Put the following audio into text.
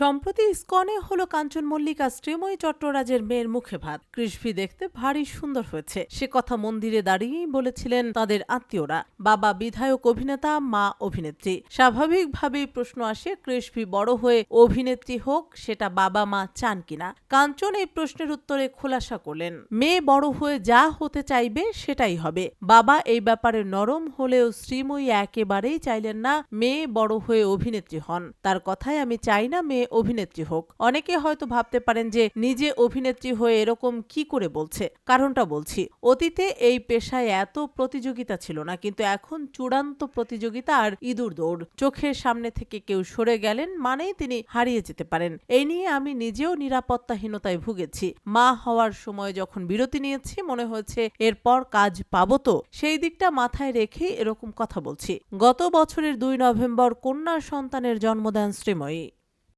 সম্প্রতি ইস্কনে হলো কাঞ্চন মল্লিকা শ্রীময়ী চট্টরাজের মেয়ের মুখে ভাত। কৃষ্ণি দেখতে ভারী সুন্দর হয়েছে। সে কথা মন্দিরে দাঁড়িয়েই বলেছিলেন তাদের আত্মীয়রা। বাবা বিধায়ক অভিনেতা, মা অভিনেত্রী। স্বাভাবিকভাবেই প্রশ্ন আসে কৃষ্ণি বড় হয়ে অভিনেত্রী হোক, সেটা বাবা মা চান কিনা? কাঞ্চন এই প্রশ্নের উত্তরে খোলাসা করলেন, মেয়ে বড় হয়ে যা হতে চাইবে সেটাই হবে। বাবা এই ব্যাপারে নরম হলেও শ্রীময়ী একেবারেই চাইলেন না মেয়ে বড় হয়ে অভিনেত্রী হন। তার কথায় আমি চাই না মেয়ে অভিনেত্রী হোক। অনেকে হয়তো ভাবতে পারেন যে নিজে অভিনেত্রী হয়ে এরকম কি করে বলছে? কারণটা বলছি। অতীতে এই পেশায় এত প্রতিযোগিতা ছিল না, কিন্তু এখন চূড়ান্ত প্রতিযোগিতা আর ইঁদুর দৌড়। চোখের সামনে থেকে কেউ সরে গেলেন মানেই তিনি হারিয়ে যেতে পারেন। এই নিয়ে আমি নিজেও নিরাপত্তাহীনতায় ভুগেছি। মা হওয়ার সময় যখন বিরতি নিয়েছি, মনে হয়েছে এরপর কাজ পাবো তো? সেই দিকটা মাথায় রেখে এরকম কথা বলছি। গত বছরের দুই নভেম্বর কন্যা সন্তানের জন্ম দেন শ্রীময়ী।